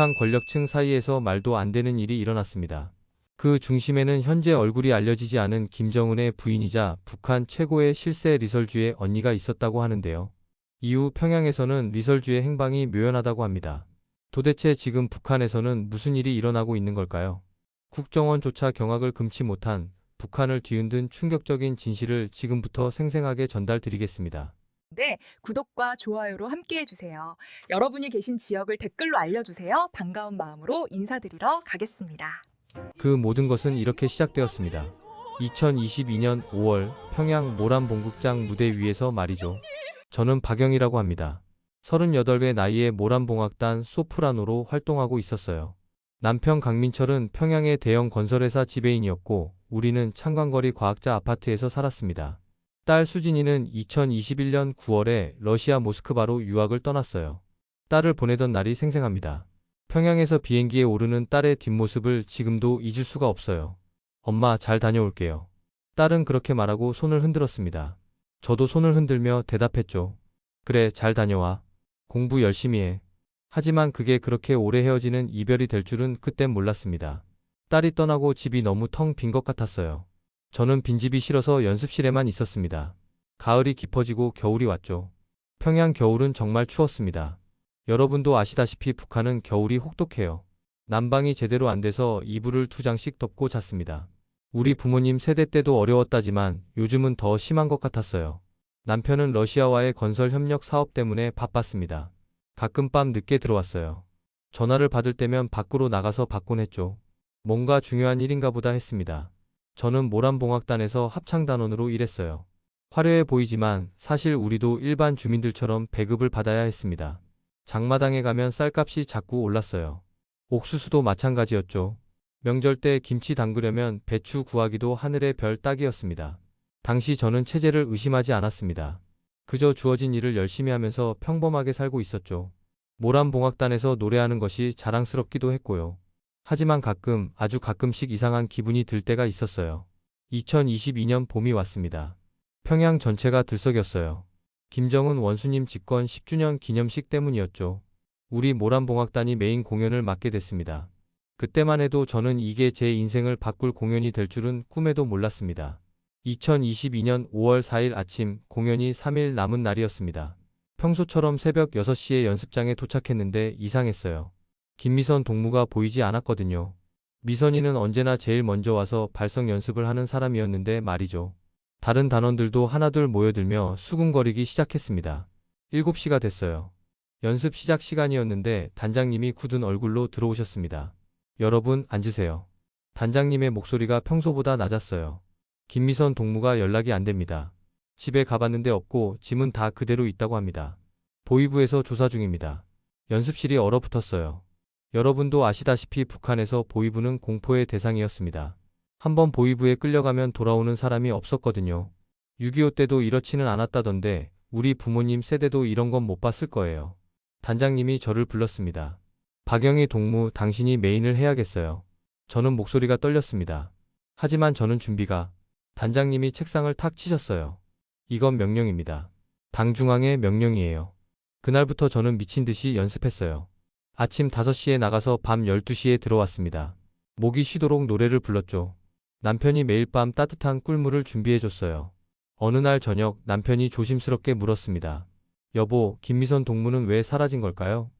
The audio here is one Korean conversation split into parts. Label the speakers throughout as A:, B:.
A: 북한 권력층 사이에서 말도 안 되는 일이 일어났습니다. 그 중심에는 현재 얼굴이 알려지지 않은 김정은의 부인이자 북한 최고의 실세 리설주의 언니가 있었다고 하는데요. 이후 평양에서는 리설주의 행방이 묘연하다고 합니다. 도대체 지금 북한에서는 무슨 일이 일어나고 있는 걸까요? 국정원조차 경악을 금치 못한 북한을 뒤흔든 충격적인 진실을 지금부터 생생하게 전달드리겠습니다.
B: 네, 구독과 좋아요로 함께 해주세요. 여러분이 계신 지역을 댓글로 알려주세요. 반가운 마음으로 인사드리러 가겠습니다.
A: 그 모든 것은 이렇게 시작되었습니다. 2022년 5월 평양 모란 봉국장 무대 위에서 말이죠. 저는 박영이라고 합니다. 38의 나이에 모란봉악단 소프라노로 활동하고 있었어요. 남편 강민철은 평양의 대형 건설회사 지배인이었고 우리는 창광거리 과학자 아파트에서 살았습니다. 딸 수진이는 2021년 9월에 러시아 모스크바로 유학을 떠났어요. 딸을 보내던 날이 생생합니다. 평양에서 비행기에 오르는 딸의 뒷모습을 지금도 잊을 수가 없어요. 엄마 잘 다녀올게요. 딸은 그렇게 말하고 손을 흔들었습니다. 저도 손을 흔들며 대답했죠. 그래, 잘 다녀와. 공부 열심히 해. 하지만 그게 그렇게 오래 헤어지는 이별이 될 줄은 그땐 몰랐습니다. 딸이 떠나고 집이 너무 텅 빈 것 같았어요. 저는 빈집이 싫어서 연습실에만 있었습니다. 가을이 깊어지고 겨울이 왔죠. 평양 겨울은 정말 추웠습니다. 여러분도 아시다시피 북한은 겨울이 혹독해요. 난방이 제대로 안 돼서 이불을 두 장씩 덮고 잤습니다. 우리 부모님 세대 때도 어려웠다지만 요즘은 더 심한 것 같았어요. 남편은 러시아와의 건설 협력 사업 때문에 바빴습니다. 가끔 밤 늦게 들어왔어요. 전화를 받을 때면 밖으로 나가서 받곤 했죠. 뭔가 중요한 일인가 보다 했습니다. 저는 모란봉악단에서 합창단원으로 일했어요. 화려해 보이지만 사실 우리도 일반 주민들처럼 배급을 받아야 했습니다. 장마당에 가면 쌀값이 자꾸 올랐어요. 옥수수도 마찬가지였죠. 명절 때 김치 담그려면 배추 구하기도 하늘의 별 따기였습니다. 당시 저는 체제를 의심하지 않았습니다. 그저 주어진 일을 열심히 하면서 평범하게 살고 있었죠. 모란봉악단에서 노래하는 것이 자랑스럽기도 했고요. 하지만 가끔, 아주 가끔씩 이상한 기분이 들 때가 있었어요. 2022년 봄이 왔습니다. 평양 전체가 들썩였어요. 김정은 원수님 집권 10주년 기념식 때문이었죠. 우리 모란봉악단이 메인 공연을 맡게 됐습니다. 그때만 해도 저는 이게 제 인생을 바꿀 공연이 될 줄은 꿈에도 몰랐습니다. 2022년 5월 4일 아침 공연이 3일 남은 날이었습니다. 평소처럼 새벽 6시에 연습장에 도착했는데 이상했어요. 김미선 동무가 보이지 않았거든요. 미선이는 언제나 제일 먼저 와서 발성 연습을 하는 사람이었는데 말이죠. 다른 단원들도 하나둘 모여들며 수군거리기 시작했습니다. 7시가 됐어요. 연습 시작 시간이었는데 단장님이 굳은 얼굴로 들어오셨습니다. 여러분 앉으세요. 단장님의 목소리가 평소보다 낮았어요. 김미선 동무가 연락이 안 됩니다. 집에 가봤는데 없고 짐은 다 그대로 있다고 합니다. 보이부에서 조사 중입니다. 연습실이 얼어붙었어요. 여러분도 아시다시피 북한에서 보이부는 공포의 대상이었습니다. 한번 보이부에 끌려가면 돌아오는 사람이 없었거든요. 6.25 때도 이렇지는 않았다던데 우리 부모님 세대도 이런 건 못 봤을 거예요. 단장님이 저를 불렀습니다. 박영희 동무 당신이 메인을 해야겠어요. 저는 목소리가 떨렸습니다. 하지만 저는 준비가 단장님이 책상을 탁 치셨어요. 이건 명령입니다. 당중앙의 명령이에요. 그날부터 저는 미친 듯이 연습했어요. 아침 5시에 나가서 밤 12시에 들어왔습니다. 목이 쉬도록 노래를 불렀죠. 남편이 매일 밤 따뜻한 꿀물을 준비해줬어요. 어느 날 저녁 남편이 조심스럽게 물었습니다. 여보, 김미선 동무는 왜 사라진 걸까요?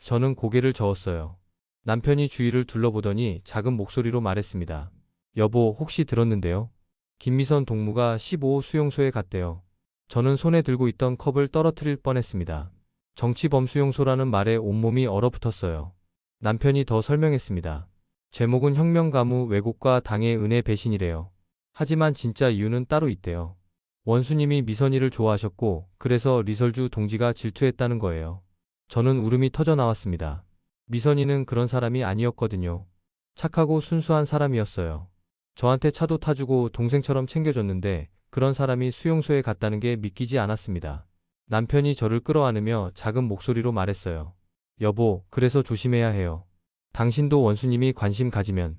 A: 저는 고개를 저었어요. 남편이 주위를 둘러보더니 작은 목소리로 말했습니다. 여보, 혹시 들었는데요? 김미선 동무가 15호 수용소에 갔대요. 저는 손에 들고 있던 컵을 떨어뜨릴 뻔했습니다. 정치범 수용소라는 말에 온몸이 얼어붙었어요. 남편이 더 설명했습니다. 제목은 혁명 가무 왜곡과 당의 은혜 배신이래요. 하지만 진짜 이유는 따로 있대요. 원수님이 미선이를 좋아하셨고 그래서 리설주 동지가 질투했다는 거예요. 저는 울음이 터져 나왔습니다. 미선이는 그런 사람이 아니었거든요. 착하고 순수한 사람이었어요. 저한테 차도 타주고 동생처럼 챙겨줬는데 그런 사람이 수용소에 갔다는 게 믿기지 않았습니다. 남편이 저를 끌어안으며 작은 목소리로 말했어요. 여보, 그래서 조심해야 해요. 당신도 원수님이 관심 가지면.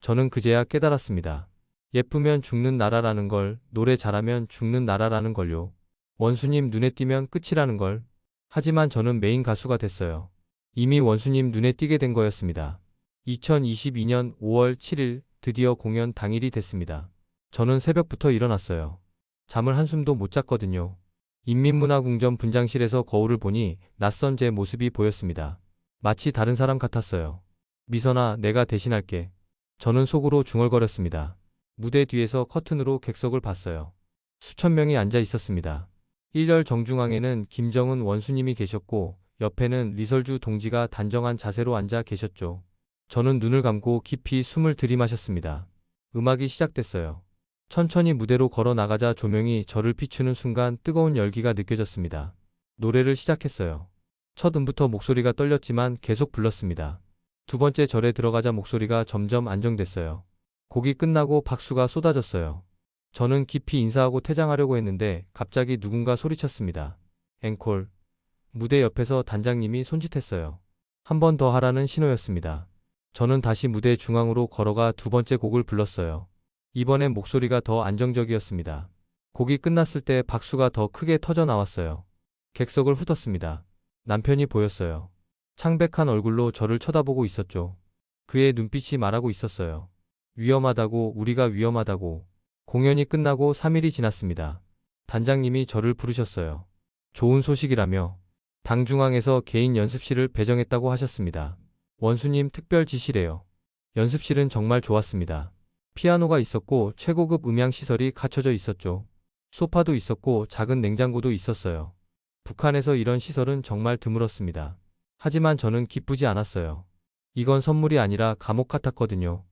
A: 저는 그제야 깨달았습니다. 예쁘면 죽는 나라라는 걸, 노래 잘하면 죽는 나라라는 걸요. 원수님 눈에 띄면 끝이라는 걸. 하지만 저는 메인 가수가 됐어요. 이미 원수님 눈에 띄게 된 거였습니다. 2022년 5월 7일 드디어 공연 당일이 됐습니다. 저는 새벽부터 일어났어요. 잠을 한숨도 못 잤거든요. 인민문화궁전 분장실에서 거울을 보니 낯선 제 모습이 보였습니다. 마치 다른 사람 같았어요. 미선아, 내가 대신할게. 저는 속으로 중얼거렸습니다. 무대 뒤에서 커튼으로 객석을 봤어요. 수천 명이 앉아 있었습니다. 1열 정중앙에는 김정은 원수님이 계셨고 옆에는 리설주 동지가 단정한 자세로 앉아 계셨죠. 저는 눈을 감고 깊이 숨을 들이마셨습니다. 음악이 시작됐어요. 천천히 무대로 걸어 나가자 조명이 저를 비추는 순간 뜨거운 열기가 느껴졌습니다. 노래를 시작했어요. 첫 음부터 목소리가 떨렸지만 계속 불렀습니다. 두 번째 절에 들어가자 목소리가 점점 안정됐어요. 곡이 끝나고 박수가 쏟아졌어요. 저는 깊이 인사하고 퇴장하려고 했는데 갑자기 누군가 소리쳤습니다. 앵콜. 무대 옆에서 단장님이 손짓했어요. 한 번 더 하라는 신호였습니다. 저는 다시 무대 중앙으로 걸어가 두 번째 곡을 불렀어요. 이번엔 목소리가 더 안정적이었습니다. 곡이 끝났을 때 박수가 더 크게 터져 나왔어요. 객석을 훑었습니다. 남편이 보였어요. 창백한 얼굴로 저를 쳐다보고 있었죠. 그의 눈빛이 말하고 있었어요. 위험하다고, 우리가 위험하다고. 공연이 끝나고 3일이 지났습니다. 단장님이 저를 부르셨어요. 좋은 소식이라며 당 중앙에서 개인 연습실을 배정했다고 하셨습니다. 원수님 특별 지시래요. 연습실은 정말 좋았습니다. 피아노가 있었고 최고급 음향 시설이 갖춰져 있었죠. 소파도 있었고 작은 냉장고도 있었어요. 북한에서 이런 시설은 정말 드물었습니다. 하지만 저는 기쁘지 않았어요. 이건 선물이 아니라 감옥 같았거든요.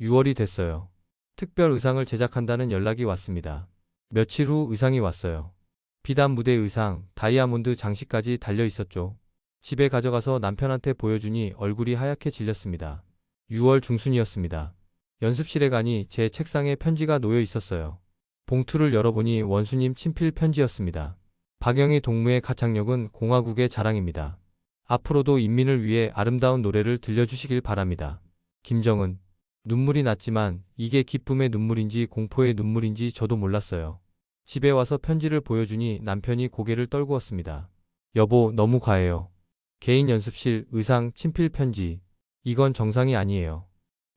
A: 6월이 됐어요. 특별 의상을 제작한다는 연락이 왔습니다. 며칠 후 의상이 왔어요. 비단 무대 의상, 다이아몬드 장식까지 달려 있었죠. 집에 가져가서 남편한테 보여주니 얼굴이 하얗게 질렸습니다. 6월 중순이었습니다. 연습실에 가니 제 책상에 편지가 놓여 있었어요. 봉투를 열어보니 원수님 친필 편지였습니다. 박영희 동무의 가창력은 공화국의 자랑입니다. 앞으로도 인민을 위해 아름다운 노래를 들려주시길 바랍니다. 김정은. 눈물이 났지만 이게 기쁨의 눈물인지 공포의 눈물인지 저도 몰랐어요. 집에 와서 편지를 보여주니 남편이 고개를 떨구었습니다. 여보, 너무 과해요. 개인 연습실, 의상, 친필 편지. 이건 정상이 아니에요.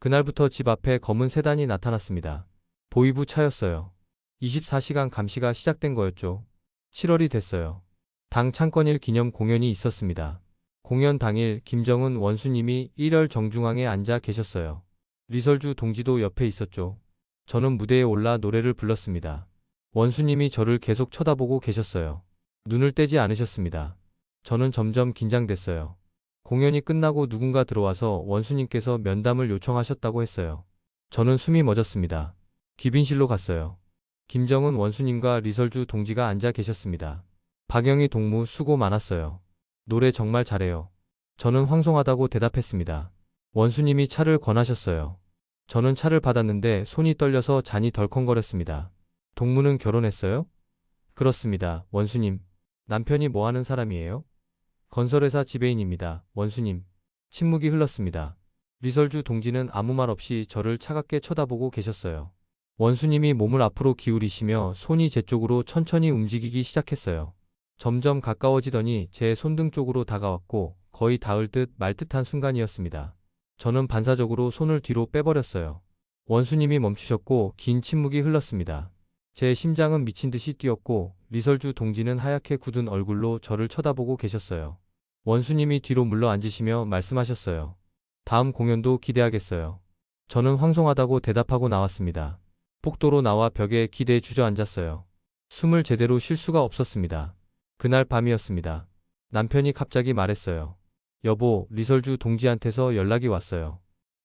A: 그날부터 집 앞에 검은 세단이 나타났습니다. 보이부 차였어요. 24시간 감시가 시작된 거였죠. 7월이 됐어요. 당 창건일 기념 공연이 있었습니다. 공연 당일 김정은 원수님이 1열 정중앙에 앉아 계셨어요. 리설주 동지도 옆에 있었죠. 저는 무대에 올라 노래를 불렀습니다. 원수님이 저를 계속 쳐다보고 계셨어요. 눈을 떼지 않으셨습니다. 저는 점점 긴장됐어요. 공연이 끝나고 누군가 들어와서 원수님께서 면담을 요청하셨다고 했어요. 저는 숨이 멎었습니다. 귀빈실로 갔어요. 김정은 원수님과 리설주 동지가 앉아 계셨습니다. 박영희 동무 수고 많았어요. 노래 정말 잘해요. 저는 황송하다고 대답했습니다. 원수님이 차를 권하셨어요. 저는 차를 받았는데 손이 떨려서 잔이 덜컹거렸습니다. 동무는 결혼했어요? 그렇습니다. 원수님. 남편이 뭐 하는 사람이에요? 건설회사 지배인입니다. 원수님. 침묵이 흘렀습니다. 리설주 동지는 아무 말 없이 저를 차갑게 쳐다보고 계셨어요. 원수님이 몸을 앞으로 기울이시며 손이 제 쪽으로 천천히 움직이기 시작했어요. 점점 가까워지더니 제 손등 쪽으로 다가왔고 거의 닿을 듯 말 듯한 순간이었습니다. 저는 반사적으로 손을 뒤로 빼버렸어요. 원수님이 멈추셨고 긴 침묵이 흘렀습니다. 제 심장은 미친 듯이 뛰었고 리설주 동지는 하얗게 굳은 얼굴로 저를 쳐다보고 계셨어요. 원수님이 뒤로 물러 앉으시며 말씀하셨어요. 다음 공연도 기대하겠어요. 저는 황송하다고 대답하고 나왔습니다. 폭도로 나와 벽에 기대 주저앉았어요. 숨을 제대로 쉴 수가 없었습니다. 그날 밤이었습니다. 남편이 갑자기 말했어요. 여보, 리설주 동지한테서 연락이 왔어요.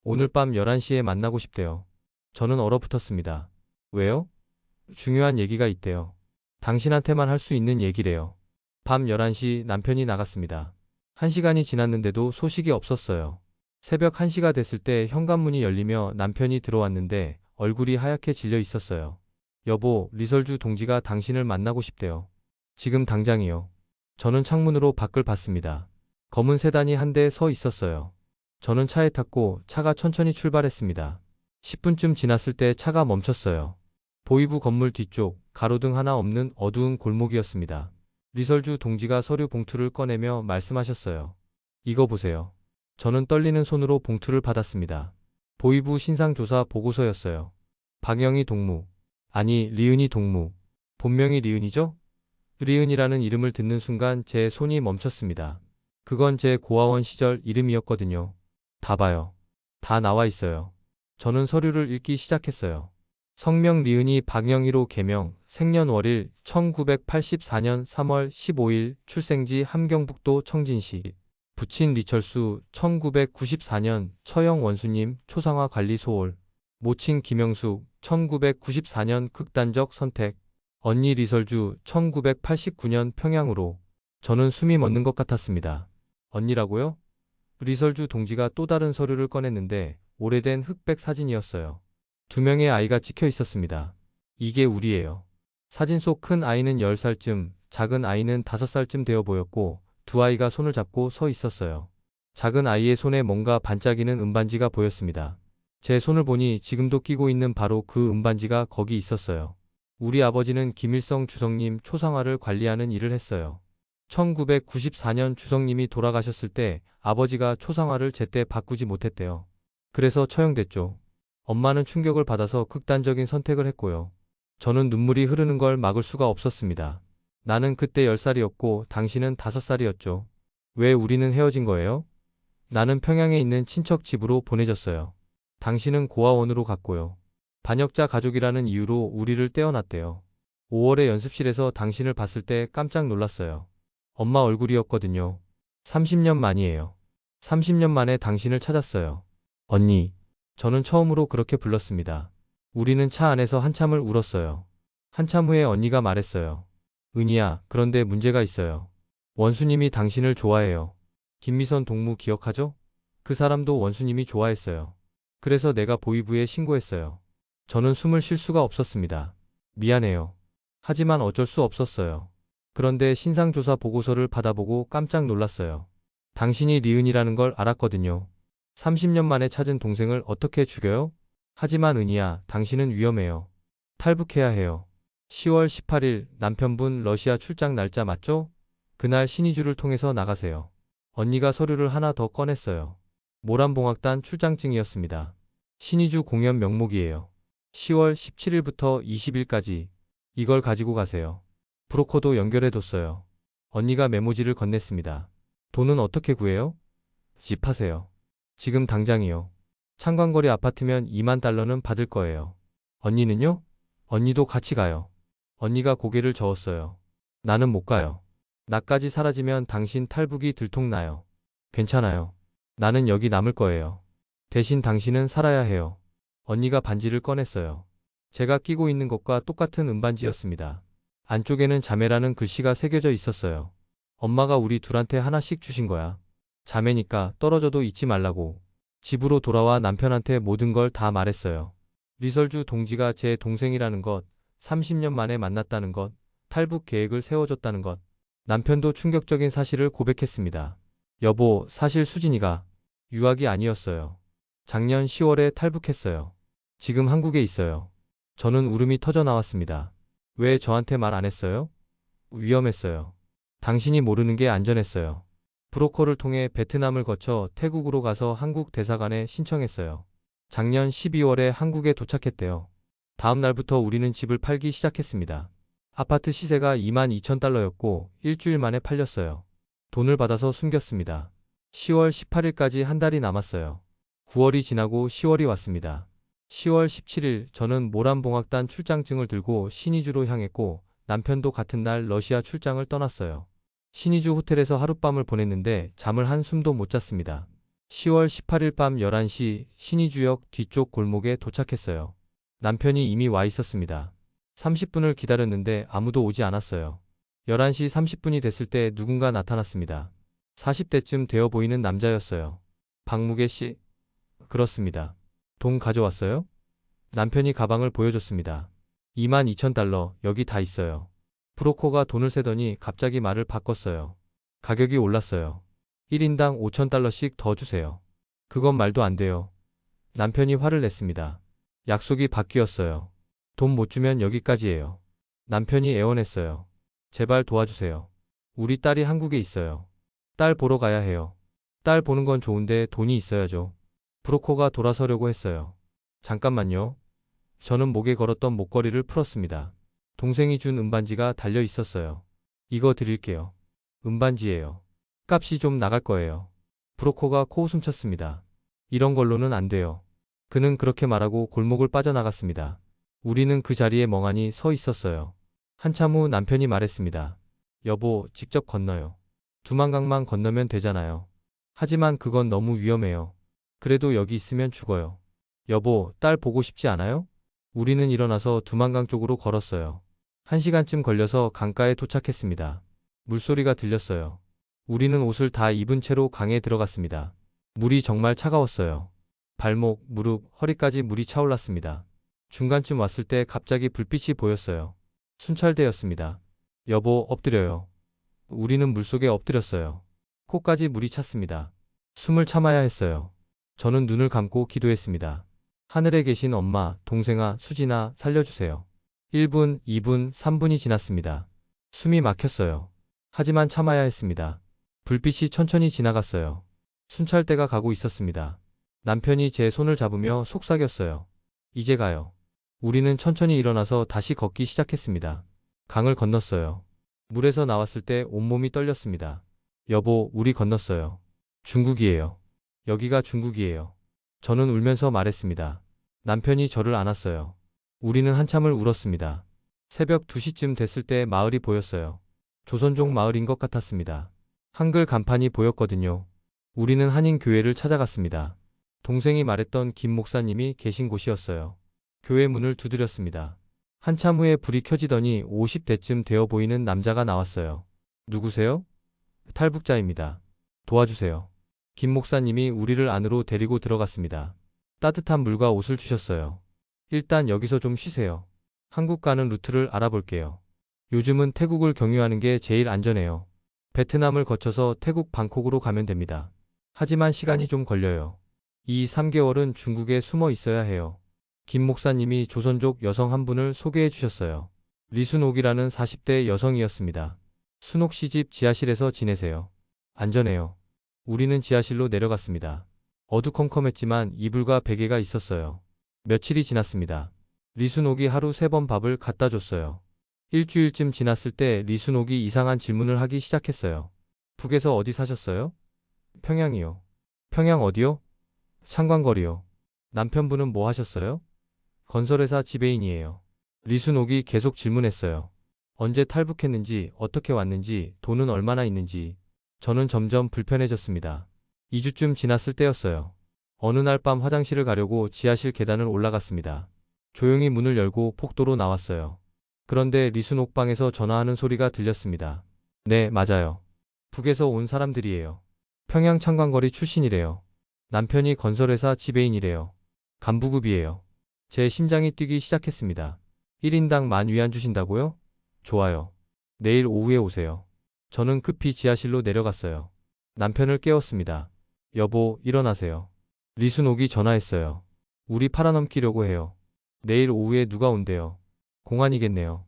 A: 오늘 밤 11시에 만나고 싶대요. 저는 얼어붙었습니다. 왜요? 중요한 얘기가 있대요. 당신한테만 할 수 있는 얘기래요. 밤 11시 남편이 나갔습니다. 1시간이 지났는데도 소식이 없었어요. 새벽 1시가 됐을 때 현관문이 열리며 남편이 들어왔는데 얼굴이 하얗게 질려 있었어요. 여보, 리설주 동지가 당신을 만나고 싶대요. 지금 당장이요. 저는 창문으로 밖을 봤습니다. 검은 세단이 한 대 서 있었어요. 저는 차에 탔고 차가 천천히 출발했습니다. 10분쯤 지났을 때 차가 멈췄어요. 보이부 건물 뒤쪽 가로등 하나 없는 어두운 골목이었습니다. 리설주 동지가 서류 봉투를 꺼내며 말씀하셨어요. 이거 보세요. 저는 떨리는 손으로 봉투를 받았습니다. 보이부 신상조사 보고서였어요. 박영희 동무. 아니, 리은이 동무. 본명이 리은이죠? 리은이라는 이름을 듣는 순간 제 손이 멈췄습니다. 그건 제 고아원 시절 이름이었거든요. 다 봐요. 다 나와 있어요. 저는 서류를 읽기 시작했어요. 성명 리은이 박영희로 개명, 생년월일 1984년 3월 15일, 출생지 함경북도 청진시, 부친 리철수 1994년 처형 원수님 초상화 관리 소홀, 모친 김영숙 1994년 극단적 선택, 언니 리설주 1989년 평양으로 저는 숨이 멎는 것 같았습니다. 언니라고요? 리설주 동지가 또 다른 서류를 꺼냈는데 오래된 흑백 사진이었어요. 두 명의 아이가 찍혀 있었습니다. 이게 우리예요. 사진 속 큰 아이는 10살쯤, 작은 아이는 5살쯤 되어 보였고 두 아이가 손을 잡고 서 있었어요. 작은 아이의 손에 뭔가 반짝이는 은반지가 보였습니다. 제 손을 보니 지금도 끼고 있는 바로 그 은반지가 거기 있었어요. 우리 아버지는 김일성 주성님 초상화를 관리하는 일을 했어요. 1994년 주성님이 돌아가셨을 때 아버지가 초상화를 제때 바꾸지 못했대요. 그래서 처형됐죠. 엄마는 충격을 받아서 극단적인 선택을 했고요. 저는 눈물이 흐르는 걸 막을 수가 없었습니다. 나는 그때 10살이었고 당신은 5살이었죠. 왜 우리는 헤어진 거예요? 나는 평양에 있는 친척 집으로 보내졌어요. 당신은 고아원으로 갔고요. 반역자 가족이라는 이유로 우리를 떼어놨대요. 5월에 연습실에서 당신을 봤을 때 깜짝 놀랐어요. 엄마 얼굴이었거든요. 30년 만이에요. 30년 만에 당신을 찾았어요. 언니. 저는 처음으로 그렇게 불렀습니다. 우리는 차 안에서 한참을 울었어요. 한참 후에 언니가 말했어요. 은희야, 그런데 문제가 있어요. 원수님이 당신을 좋아해요. 김미선 동무 기억하죠? 그 사람도 원수님이 좋아했어요. 그래서 내가 보이부에 신고했어요. 저는 숨을 쉴 수가 없었습니다. 미안해요. 하지만 어쩔 수 없었어요. 그런데 신상조사 보고서를 받아보고 깜짝 놀랐어요. 당신이 리은이라는 걸 알았거든요. 30년 만에 찾은 동생을 어떻게 죽여요? 하지만 은희야, 당신은 위험해요. 탈북해야 해요. 10월 18일 남편분 러시아 출장 날짜 맞죠? 그날 신의주를 통해서 나가세요. 언니가 서류를 하나 더 꺼냈어요. 모란봉학단 출장증이었습니다. 신의주 공연 명목이에요. 10월 17일부터 20일까지 이걸 가지고 가세요. 브로커도 연결해뒀어요. 언니가 메모지를 건넸습니다. 돈은 어떻게 구해요? 집 하세요. 지금 당장이요. 창광거리 아파트면 2만 달러는 받을 거예요. 언니는요? 언니도 같이 가요. 언니가 고개를 저었어요. 나는 못 가요. 나까지 사라지면 당신 탈북이 들통나요. 괜찮아요. 나는 여기 남을 거예요. 대신 당신은 살아야 해요. 언니가 반지를 꺼냈어요. 제가 끼고 있는 것과 똑같은 은반지였습니다. 안쪽에는 자매라는 글씨가 새겨져 있었어요. 엄마가 우리 둘한테 하나씩 주신 거야. 자매니까 떨어져도 잊지 말라고. 집으로 돌아와 남편한테 모든 걸 다 말했어요. 리설주 동지가 제 동생이라는 것, 30년 만에 만났다는 것, 탈북 계획을 세워줬다는 것. 남편도 충격적인 사실을 고백했습니다. 여보, 사실 수진이가 유학이 아니었어요. 작년 10월에 탈북했어요. 지금 한국에 있어요. 저는 울음이 터져 나왔습니다. 왜 저한테 말 안 했어요? 위험했어요. 당신이 모르는 게 안전했어요. 브로커를 통해 베트남을 거쳐 태국으로 가서 한국 대사관에 신청했어요. 작년 12월에 한국에 도착했대요. 다음 날부터 우리는 집을 팔기 시작했습니다. 아파트 시세가 2만 2천 달러였고 일주일 만에 팔렸어요. 돈을 받아서 숨겼습니다. 10월 18일까지 한 달이 남았어요. 9월이 지나고 10월이 왔습니다. 10월 17일 저는 모란봉학단 출장증을 들고 신의주로 향했고 남편도 같은 날 러시아 출장을 떠났어요. 신의주 호텔에서 하룻밤을 보냈는데 잠을 한숨도 못 잤습니다. 10월 18일 밤 11시 신의주역 뒤쪽 골목에 도착했어요. 남편이 이미 와 있었습니다. 30분을 기다렸는데 아무도 오지 않았어요. 11시 30분이 됐을 때 누군가 나타났습니다. 40대쯤 되어 보이는 남자였어요. 박무계 씨? 그렇습니다. 돈 가져왔어요? 남편이 가방을 보여줬습니다. 2만 2천 달러, 여기 다 있어요. 브로커가 돈을 세더니 갑자기 말을 바꿨어요. 가격이 올랐어요. 1인당 5천 달러씩 더 주세요. 그건 말도 안 돼요. 남편이 화를 냈습니다. 약속이 바뀌었어요. 돈 못 주면 여기까지예요. 남편이 애원했어요. 제발 도와주세요. 우리 딸이 한국에 있어요. 딸 보러 가야 해요. 딸 보는 건 좋은데 돈이 있어야죠. 브로커가 돌아서려고 했어요. 잠깐만요. 저는 목에 걸었던 목걸이를 풀었습니다. 동생이 준 은반지가 달려 있었어요. 이거 드릴게요. 은반지예요. 값이 좀 나갈 거예요. 브로커가 코웃음 쳤습니다. 이런 걸로는 안 돼요. 그는 그렇게 말하고 골목을 빠져나갔습니다. 우리는 그 자리에 멍하니 서 있었어요. 한참 후 남편이 말했습니다. 여보, 직접 건너요. 두만강만 건너면 되잖아요. 하지만 그건 너무 위험해요. 그래도 여기 있으면 죽어요. 여보, 딸 보고 싶지 않아요? 우리는 일어나서 두만강 쪽으로 걸었어요. 한 시간쯤 걸려서 강가에 도착했습니다. 물소리가 들렸어요. 우리는 옷을 다 입은 채로 강에 들어갔습니다. 물이 정말 차가웠어요. 발목, 무릎, 허리까지 물이 차올랐습니다. 중간쯤 왔을 때 갑자기 불빛이 보였어요. 순찰대였습니다. 여보, 엎드려요. 우리는 물속에 엎드렸어요. 코까지 물이 찼습니다. 숨을 참아야 했어요. 저는 눈을 감고 기도했습니다. 하늘에 계신 엄마, 동생아, 수진아, 살려주세요. 1분, 2분, 3분이 지났습니다. 숨이 막혔어요. 하지만 참아야 했습니다. 불빛이 천천히 지나갔어요. 순찰대가 가고 있었습니다. 남편이 제 손을 잡으며 속삭였어요. 이제 가요. 우리는 천천히 일어나서 다시 걷기 시작했습니다. 강을 건넜어요. 물에서 나왔을 때 온몸이 떨렸습니다. 여보, 우리 건넜어요. 중국이에요. 여기가 중국이에요. 저는 울면서 말했습니다. 남편이 저를 안았어요. 우리는 한참을 울었습니다. 새벽 2시쯤 됐을 때 마을이 보였어요. 조선족 마을인 것 같았습니다. 한글 간판이 보였거든요. 우리는 한인 교회를 찾아갔습니다. 동생이 말했던 김 목사님이 계신 곳이었어요. 교회 문을 두드렸습니다. 한참 후에 불이 켜지더니 50대쯤 되어 보이는 남자가 나왔어요. 누구세요? 탈북자입니다. 도와주세요. 김 목사님이 우리를 안으로 데리고 들어갔습니다. 따뜻한 물과 옷을 주셨어요. 일단 여기서 좀 쉬세요. 한국 가는 루트를 알아볼게요. 요즘은 태국을 경유하는 게 제일 안전해요. 베트남을 거쳐서 태국 방콕으로 가면 됩니다. 하지만 시간이 좀 걸려요. 이 3개월은 중국에 숨어 있어야 해요. 김 목사님이 조선족 여성 한 분을 소개해 주셨어요. 리순옥이라는 40대 여성이었습니다. 순옥 씨 집 지하실에서 지내세요. 안전해요. 우리는 지하실로 내려갔습니다. 어두컴컴했지만 이불과 베개가 있었어요. 며칠이 지났습니다. 리순옥이 하루 세 번 밥을 갖다 줬어요. 일주일쯤 지났을 때 리순옥이 이상한 질문을 하기 시작했어요. 북에서 어디 사셨어요? 평양이요. 평양 어디요? 창광거리요. 남편분은 뭐 하셨어요? 건설회사 지배인이에요. 리순옥이 계속 질문했어요. 언제 탈북했는지, 어떻게 왔는지, 돈은 얼마나 있는지. 저는 점점 불편해졌습니다. 2주쯤 지났을 때였어요. 어느 날 밤 화장실을 가려고 지하실 계단을 올라갔습니다. 조용히 문을 열고 폭도로 나왔어요. 그런데 리순옥 방에서 전화하는 소리가 들렸습니다. 네, 맞아요. 북에서 온 사람들이에요. 평양 창광거리 출신이래요. 남편이 건설회사 지배인이래요. 간부급이에요. 제 심장이 뛰기 시작했습니다. 1인당 만 위안 주신다고요? 좋아요. 내일 오후에 오세요. 저는 급히 지하실로 내려갔어요. 남편을 깨웠습니다. 여보, 일어나세요. 리순옥이 전화했어요. 우리 팔아넘기려고 해요. 내일 오후에 누가 온대요. 공안이겠네요.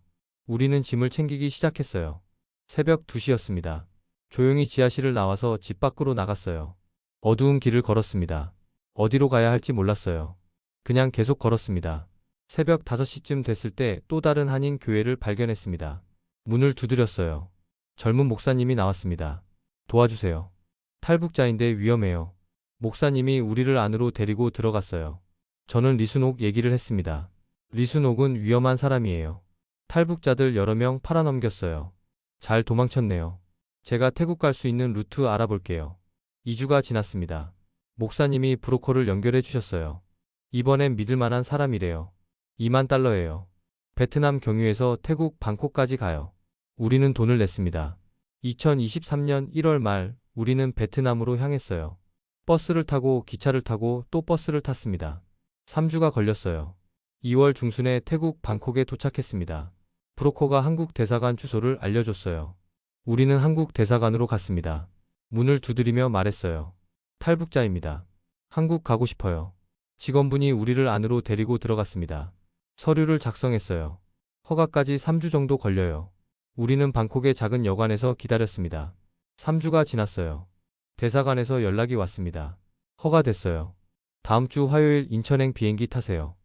A: 우리는 짐을 챙기기 시작했어요. 새벽 2시였습니다. 조용히 지하실을 나와서 집 밖으로 나갔어요. 어두운 길을 걸었습니다. 어디로 가야 할지 몰랐어요. 그냥 계속 걸었습니다. 새벽 5시쯤 됐을 때 또 다른 한인 교회를 발견했습니다. 문을 두드렸어요. 젊은 목사님이 나왔습니다. 도와주세요. 탈북자인데 위험해요. 목사님이 우리를 안으로 데리고 들어갔어요. 저는 리순옥 얘기를 했습니다. 리순옥은 위험한 사람이에요. 탈북자들 여러 명 팔아넘겼어요. 잘 도망쳤네요. 제가 태국 갈 수 있는 루트 알아볼게요. 2주가 지났습니다. 목사님이 브로커를 연결해 주셨어요. 이번엔 믿을 만한 사람이래요. 2만 달러예요. 베트남 경유에서 태국 방콕까지 가요. 우리는 돈을 냈습니다. 2023년 1월 말 우리는 베트남으로 향했어요. 버스를 타고 기차를 타고 또 버스를 탔습니다. 3주가 걸렸어요. 2월 중순에 태국 방콕에 도착했습니다. 브로커가 한국 대사관 주소를 알려줬어요. 우리는 한국 대사관으로 갔습니다. 문을 두드리며 말했어요. 탈북자입니다. 한국 가고 싶어요. 직원분이 우리를 안으로 데리고 들어갔습니다. 서류를 작성했어요. 허가까지 3주 정도 걸려요. 우리는 방콕의 작은 여관에서 기다렸습니다. 3주가 지났어요. 대사관에서 연락이 왔습니다. 허가됐어요. 다음 주 화요일 인천행 비행기 타세요.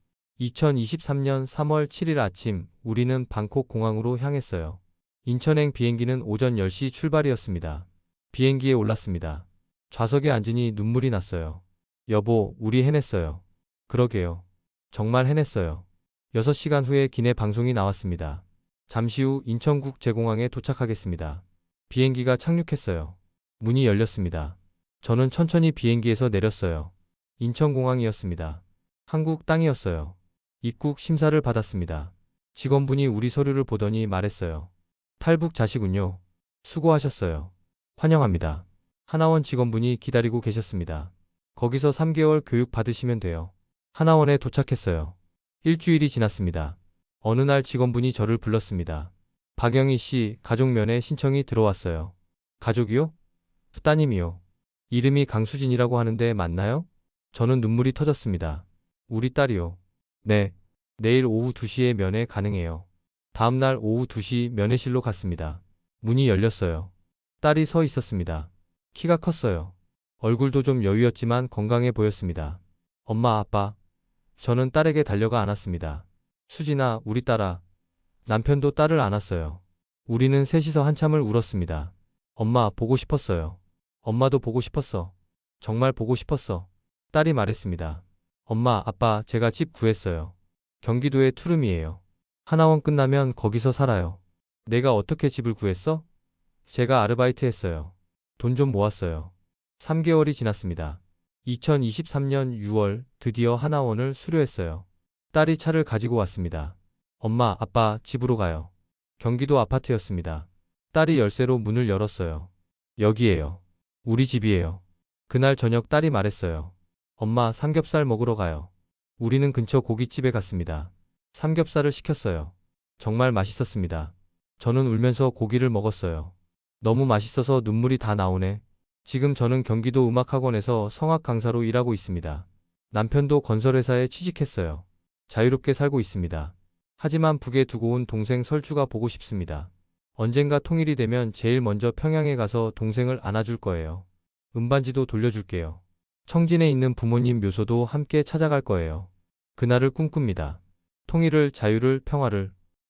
A: 2023년 3월 7일 아침 우리는 방콕 공항으로 향했어요. 인천행 비행기는 오전 10시 출발이었습니다. 비행기에 올랐습니다. 좌석에 앉으니 눈물이 났어요. 여보, 우리 해냈어요. 그러게요. 정말 해냈어요. 6시간 후에 기내 방송이 나왔습니다. 잠시 후 인천국 제공항에 도착하겠습니다. 비행기가 착륙했어요. 문이 열렸습니다. 저는 천천히 비행기에서 내렸어요. 인천공항이었습니다. 한국 땅이었어요. 입국 심사를 받았습니다. 직원분이 우리 서류를 보더니 말했어요. 탈북 자시군요. 수고하셨어요. 환영합니다. 하나원 직원분이 기다리고 계셨습니다. 거기서 3개월 교육 받으시면 돼요. 하나원에 도착했어요. 일주일이 지났습니다. 어느 날 직원분이 저를 불렀습니다. 박영희 씨 가족 면회 신청이 들어왔어요. 가족이요? 따님이요. 이름이 강수진이라고 하는데 맞나요? 저는 눈물이 터졌습니다. 우리 딸이요. 네. 내일 오후 2시에 면회 가능해요. 다음 날 오후 2시 면회실로 갔습니다. 문이 열렸어요. 딸이 서 있었습니다. 키가 컸어요. 얼굴도 좀 여유였지만 건강해 보였습니다. 엄마, 아빠. 저는 딸에게 달려가 안았습니다. 수진아, 우리 딸아. 남편도 딸을 안았어요. 우리는 셋이서 한참을 울었습니다. 엄마, 보고 싶었어요. 엄마도 보고 싶었어. 정말 보고 싶었어. 딸이 말했습니다. 엄마, 아빠, 제가 집 구했어요. 경기도의 투룸이에요. 하나원 끝나면 거기서 살아요. 내가 어떻게 집을 구했어? 제가 아르바이트 했어요. 돈 좀 모았어요. 3개월이 지났습니다. 2023년 6월 드디어 하나원을 수료했어요. 딸이 차를 가지고 왔습니다. 엄마, 아빠, 집으로 가요. 경기도 아파트였습니다. 딸이 열쇠로 문을 열었어요. 여기에요. 우리 집이에요. 그날 저녁 딸이 말했어요. 엄마, 삼겹살 먹으러 가요. 우리는 근처 고깃집에 갔습니다. 삼겹살을 시켰어요. 정말 맛있었습니다. 저는 울면서 고기를 먹었어요. 너무 맛있어서 눈물이 다 나오네. 지금 저는 경기도 음악학원에서 성악 강사로 일하고 있습니다. 남편도 건설회사에 취직했어요. 자유롭게 살고 있습니다. 하지만 북에 두고 온 동생 설주가 보고 싶습니다. 언젠가 통일이 되면 제일 먼저 평양에 가서 동생을 안아줄 거예요. 음반지도 돌려줄게요. 청진에 있는 부모님 묘소도 함께 찾아갈 거예요. 그날을 꿈꿉니다. 통일을, 자유를, 평화를.